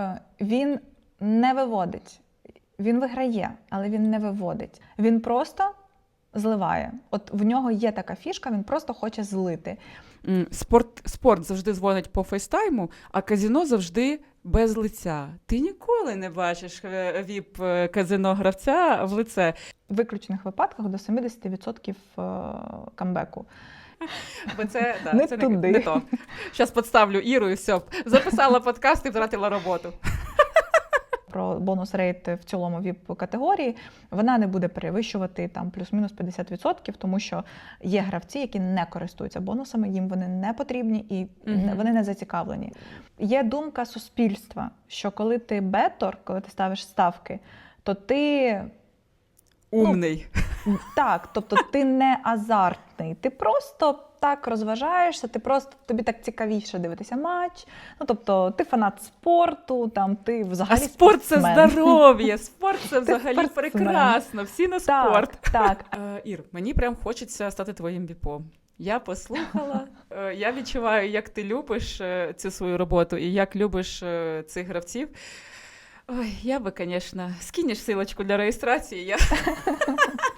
Е, Він не виводить. Він виграє, але він не виводить. Він просто зливає. От в нього є така фішка, він просто хоче злити. Спорт, спорт завжди дзвонить по фейстайму, а казіно завжди без лиця. Ти ніколи не бачиш е, віп е, казино гравця в лице. В виключених випадках до 70% е, камбеку. Бо це, да, Не це туди. не то. Зараз підставлю Іру і все. Записала подкаст і втратила роботу. Про бонус рейт в цілому віп категорії вона не буде перевищувати там плюс-мінус 50%, тому що є гравці, які не користуються бонусами, їм вони не потрібні і Мгм. вони не зацікавлені. Є думка суспільства, що коли ти бетор, коли ти ставиш ставки, то ти Умний. Так, тобто ти не азартний, ти просто так розважаєшся, ти просто тобі так цікавіше дивитися матч. Ну тобто ти фанат спорту, там ти а взагалі спорт це спортсмен. здоров'я, спорт це взагалі спортсмен. прекрасно. Всі на Так, спорт. так. Е, Ір, мені прям хочеться стати твоїм віпом. Я послухала, е, я відчуваю, як ти любиш е, цю свою роботу і як любиш е, цих гравців. Ой, я би, звісно, скинеш силочку для реєстрації. Я